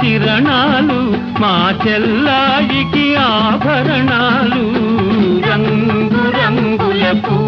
కిరణాలు మా చెల్లాయికి ఆభరణాలు. రంగు రంగుల పూలు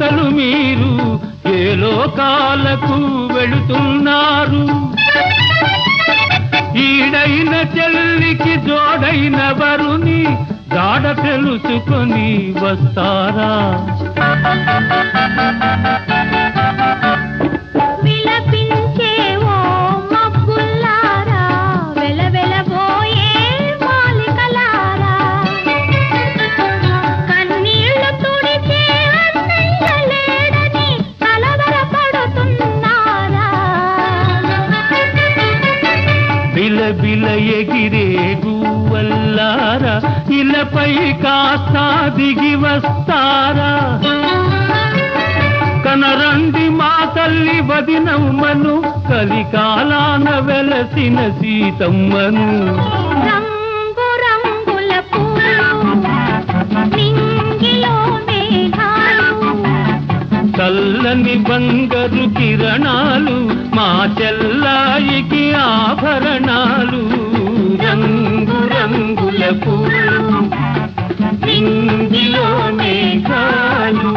దూతలు మీరు ఏ లోకాలకు వెళుతున్నారు? ఈడైన చెల్లికి జోడైన వరుని జాడ తెలుసుకొని వస్తారా? గువ్వల్లారా ఇలపై కాస్త దిగి వస్తారా? కనరండి మా తల్లి వదినమ్మను కలికాలాన వెలసిన సీతమ్మను. చల్లని బంగారు కిరణాలు మా చెల్లాయికి ఆభరణాలు. రంగు రంగుల పూలు నింగిలో మేఘాలు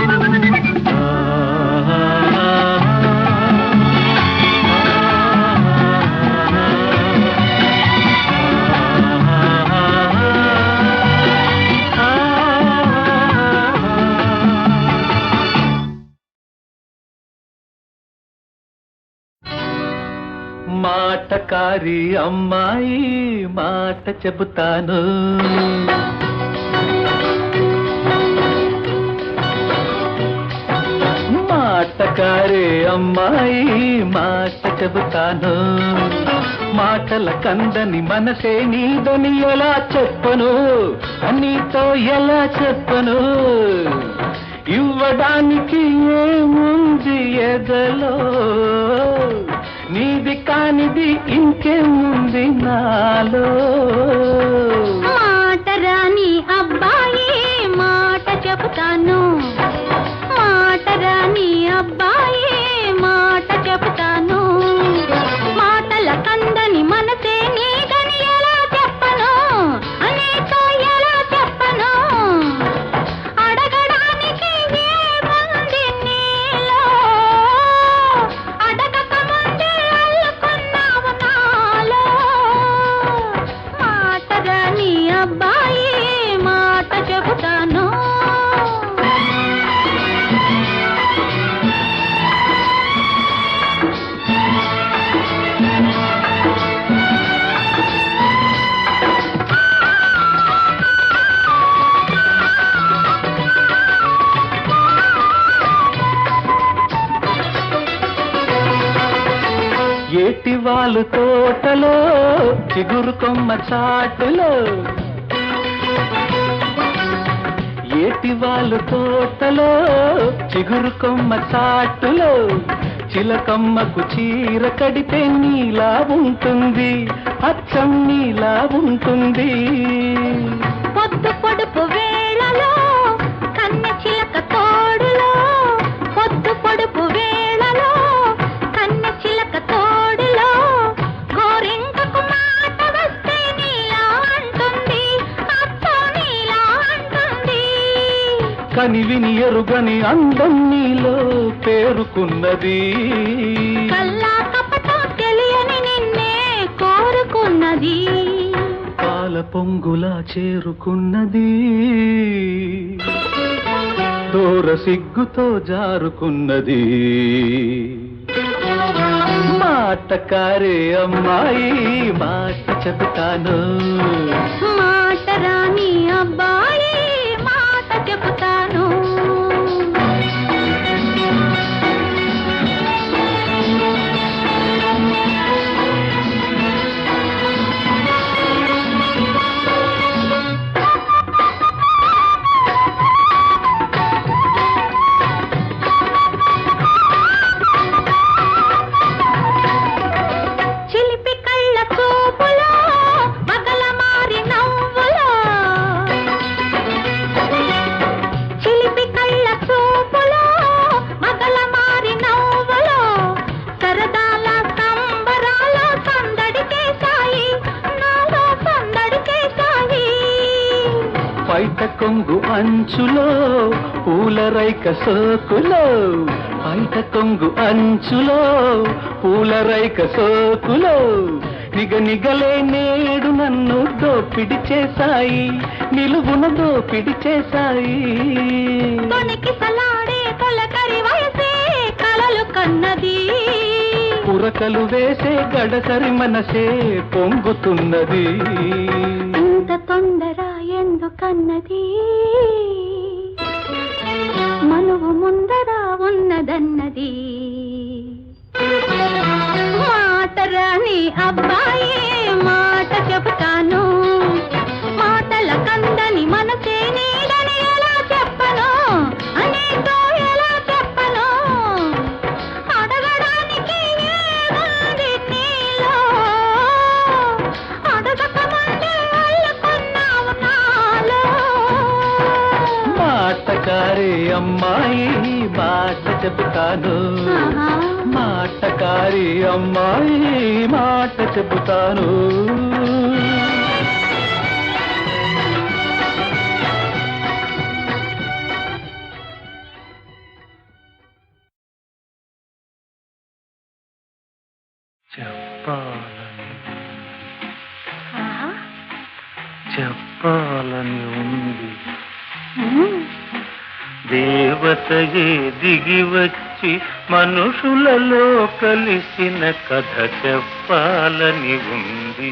మాటకారి అమ్మాయి మాట చెబుతాను. మాటకారి అమ్మాయి మాట చెబుతాను. మాటల కందని మనసే నీదని ఎలా చెప్పను? నీతో ఎలా చెప్పను? ఇవ్వడానికి ఏముంది ఎదలో? కానిది ఇంకేముంది నాలో? చిగురు కొమ్మ చాటులో. ఏటివాలు తోటలో చిగురు కొమ్మ చాటులో. చిలకమ్మకు చీర కడితే నీలా ఉంటుంది అచ్చం నీలా ఉంటుంది. ఎరుగని అందం నీలో పేరుకున్నది. తెలియని నిన్నే కోరుకున్నది. పాల పొంగులా చేరుకున్నది. దూర సిగ్గుతో జారుకున్నది. మాటకారే అమ్మాయి మాట చెబుతాను. మాట రాని అబ్బాయి మాట చెబుతాను. కొంగు అంచులో పూల రైక సోకులో పైట కొంగు అంచులో పూల రైక సోకులో. నిగ నిగలే నేడు నన్ను దోపిడి చేశాయి నిలువున దోపిడి చేశాయి. కన్నది. పురకలు వేసే గడసరి మనసే పొంగుతున్నది. ఇంత తొందర కన్నది దేవతయే దిగి వచ్చి మనుషులలో కలిసిన కథ చెప్పాలని ఉంది.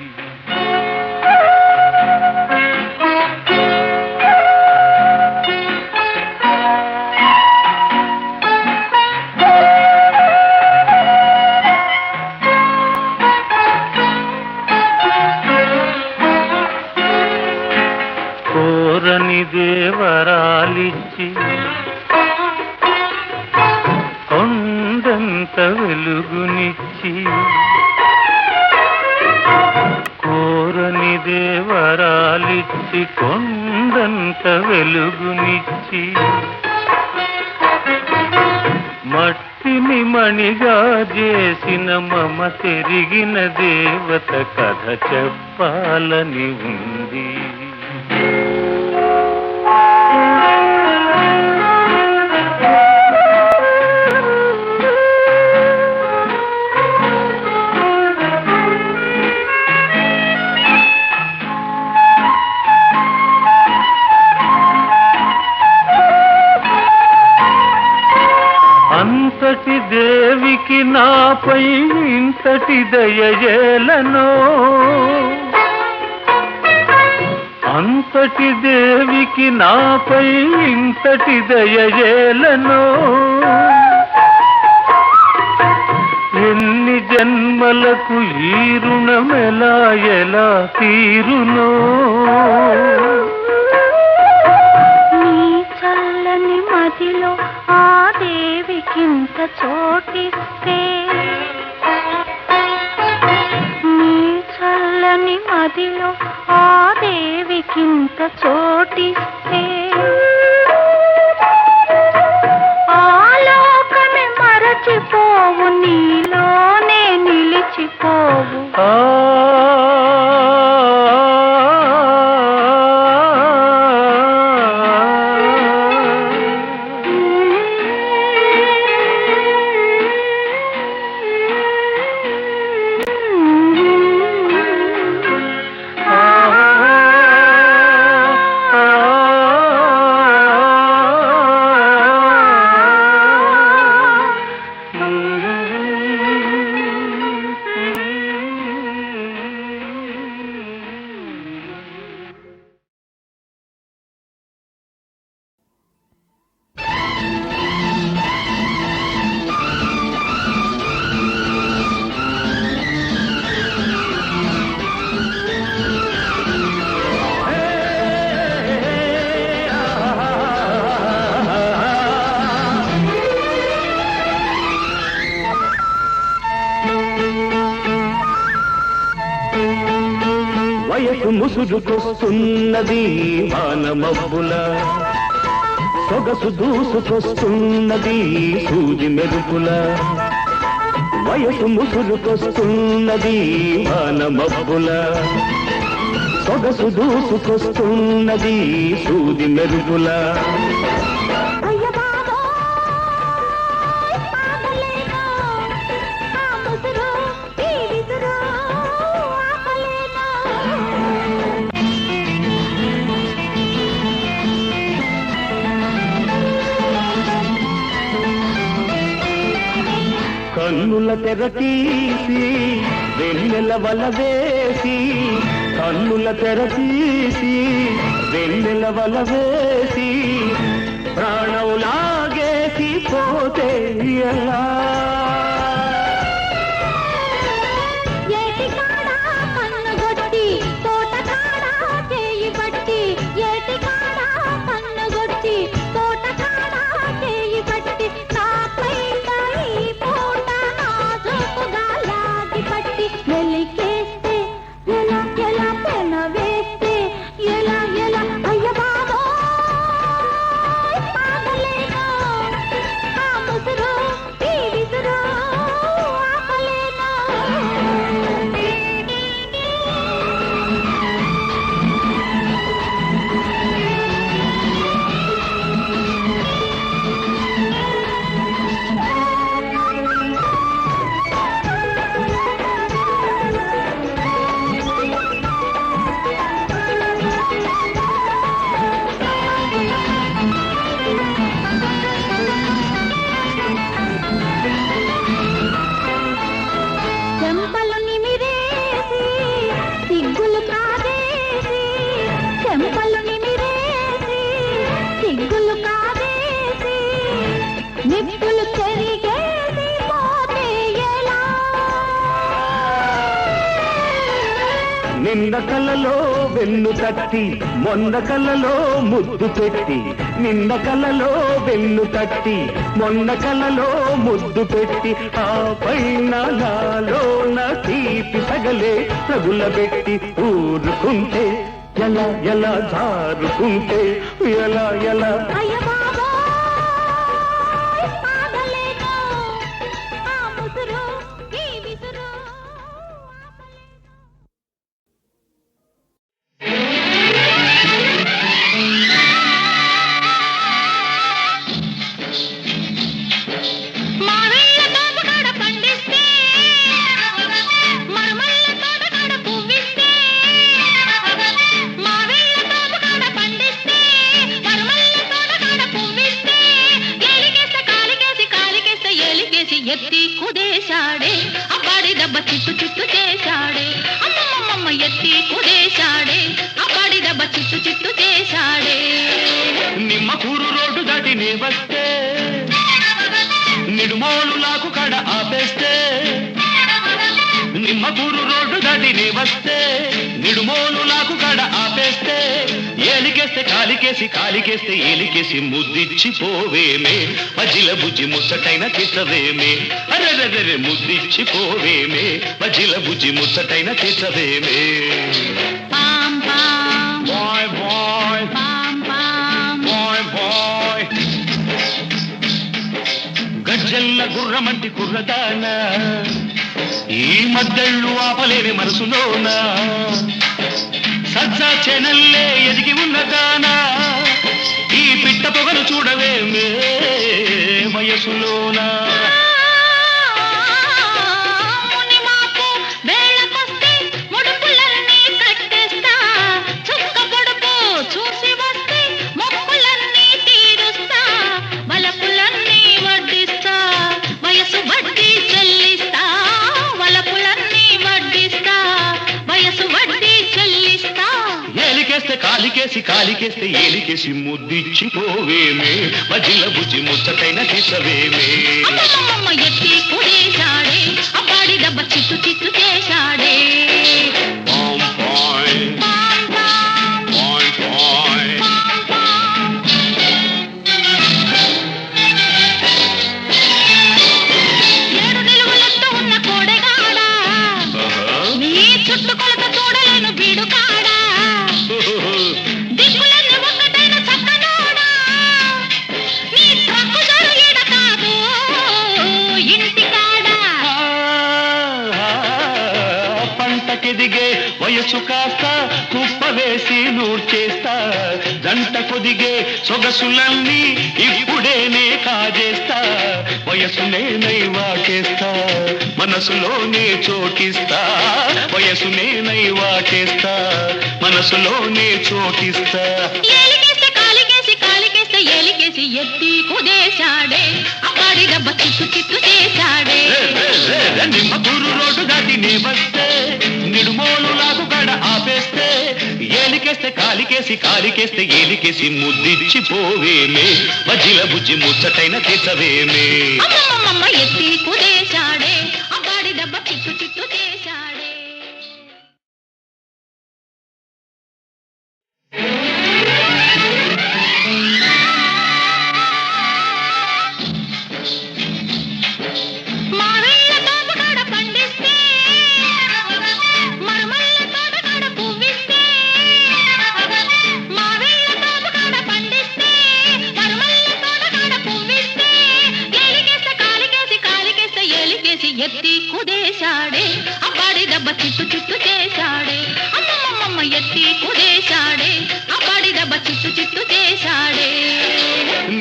చెప్పాలని ఉంది. నీకి నాపై ఇంతటి దయజేలను అంతటి దేవికి నాపై ఇంతటి దయజేలను ఎన్ని జన్మలకు ఈ రుణమెలా ఎలా తీరునో. నీ చల్లని మదిలో ఆ చోటిస్తే నీ చల్లని మదిలో ఆ దేవికింత చోటిస్తే వయసు ముసురుకొస్తున్నది వానమబ్బుల. సొగసు దూసుకొస్తున్నది సూది మెరుపుల. వయసు ముసురుకొస్తున్నది వానమబ్బుల. సొగసు దూసుకొస్తున్నది సూది మెరుపుల. తెర తీసి వెన్నెల వల వేసి కన్నుల తెర తీసి వెన్నెల వల వేసి ప్రాణం లాగేసి పోతే ఎలా? దాటి మొన్న ముద్దు పెట్టి నిన్న కలలో వెన్ను తట్టి మొన్న కలలో ముద్దు పెట్టి ఆ పైన నాలోన తీపి తగలే రగుల పెట్టి ఊరుకుంటే ఎలా ఎలా జారుకుంటే ఎలా ఎలా. దెబ్బ చిత్తు చిత్తు చేశాడే. అమ్మమ్మమ్మ ఎత్తి కుదేశాడే. అబ్బాడి దెబ్బ చిత్తు చిత్తు చేశాడే. నిమ్మ కూరు రోడ్డు దాటి నీ వస్తే నిడుమోలు నాకు కడ ఆపేస్తే నిమ్మ కూరు రోడ్డు దాటి నీ వస్తే నిడుమోలు ఏలికేస్తే కాలికేసి కాలికేస్తే ఏలికేసి ముద్దిచ్చి పోవేమే మజిల బుజ్జి ముచ్చటైన తీసవేమే అరెరెరె ముద్దిచ్చి పోవేమే మజిల బుజ్జి ముచ్చటైన తీసవేమే బాయ్ బాయ్. బాయ్ గజ్జల్ల గుర్రమంటి కుర్రదాన. ఈ మద్దళ్ళు ఆపలేని మనసులోన? సజ్జా చెనల్లే ఎదిగి ఉన్నదానా ఈ పిట్ట పొగలు చూడవేమే వయసులోనా? కాలికేసి కాలికేస్తే ఏలికేసి ముద్దిచ్చిపోవేమే. మజిల బుజ్జి ముచ్చటైన తీసవేమే. అమ్మమ్మమ్మ ఎత్తి కుడేశాడే. అబ్బాడి దెబ్బ చిత్తు చిత్తు చేశాడే. పంటకెదిగే వయసు కాస్త కుప్ప వేసి నూర్చేస్తా జంట కొదిగే సొగసులన్నీ ఇప్పుడేనే కాజేస్తా వయసు నేనై వాటేస్తా మనసులోనే చోటిస్తా. వయసు నేనై వాటేస్తా మనసులోనే చోటిస్తా. ఏలికేసి ఎత్తి కుదేశాడే. అబ్బాడి దెబ్బ చిత్తు చిత్తు చేశాడే. నిమ్మ కూరు రోడ్డు దాటి నీ వస్తే నిడుమోలు లాగు కడ ఆపేస్తే ఏలికేస్తే కాలికేసి కాలికేస్తే ఏలికేసి ముద్దిచ్చి పోవేమే మజిల బుజ్జి ముచ్చటైన తీసవేమే ఎత్తి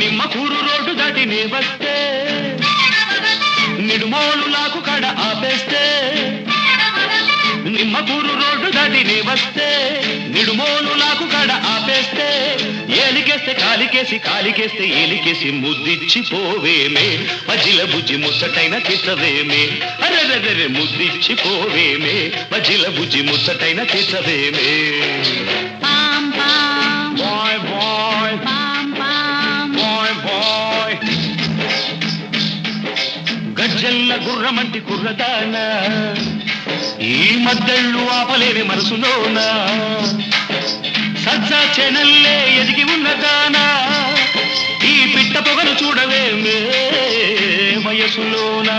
నిమ్మకూరు రోడ్డు దాటి నీ వస్తే. నిడుమోలు నాకు కడ ఆపేస్తే. నిమ్మకూరు రోడ్డు దాటి నీ వస్తే. నిడుమోలు నాకు కడ ఆపేస్తే. ఏలికేస్తే కాలికేసి కాలికేస్తే ఏలికేసి ముద్దిచ్చి పోవేమే. మజిల బుజ్జి ముచ్చటైన తీసవేమే అరెరెరె ముద్దిచ్చి పోవేమే. మజిల బుజ్జి ముచ్చటైన తీసవేమే గుర్రమంటి కుర్రదాన ఈ మద్దళ్ళు ఆపలేని మనసులోన. సజ్జా చెనల్లే ఎదిగి ఉన్నదానా. ఈ పిట్ట పొగను చూడవేమే వయసులోనా.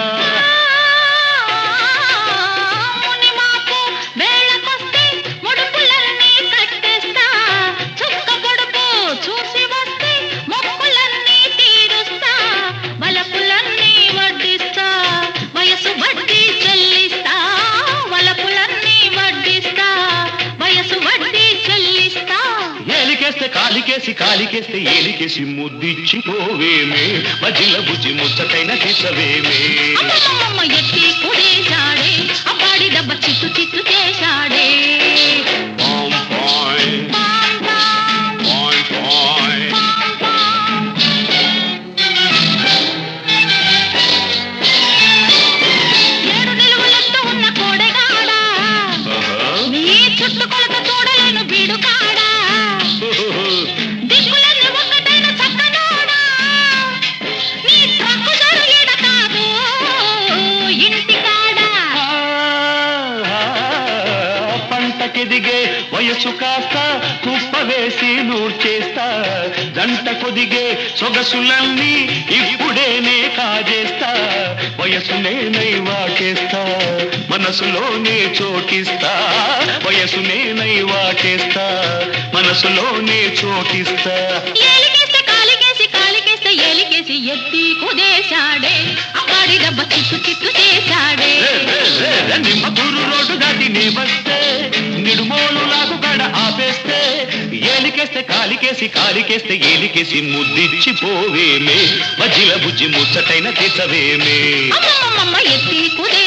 కాలికేసి కాలికేస్తే ఏలికేసి ముద్దిచ్చిపోవేమే. మజిల బుజ్జి ముచ్చటైన తీసవేమే కొదిగే సొగసులన్నీ ఇప్పుడేనే కాజేస్తా వయసునే నై వాటేస్తా మనసులోనే చోటిస్తా వయసునే నై వాటేస్తా మనసులోనే చోటిస్తా. ఏలికేసి ఎత్తి కుదేశాడే అబ్బాడి దెబ్బ చిత్తు చిత్తు చేశాడే. నిమ్మ దూరు రోడ్డు దాటి నే వస్తే కాలికేస్తే కాలికేసి కాలికేస్తే ఏలికేసి ముద్దిచ్చి పోవేమే మధ్యల బుజ్జి ముచ్చటైన తెచ్చవేమే ఎత్తి కుదేశాడే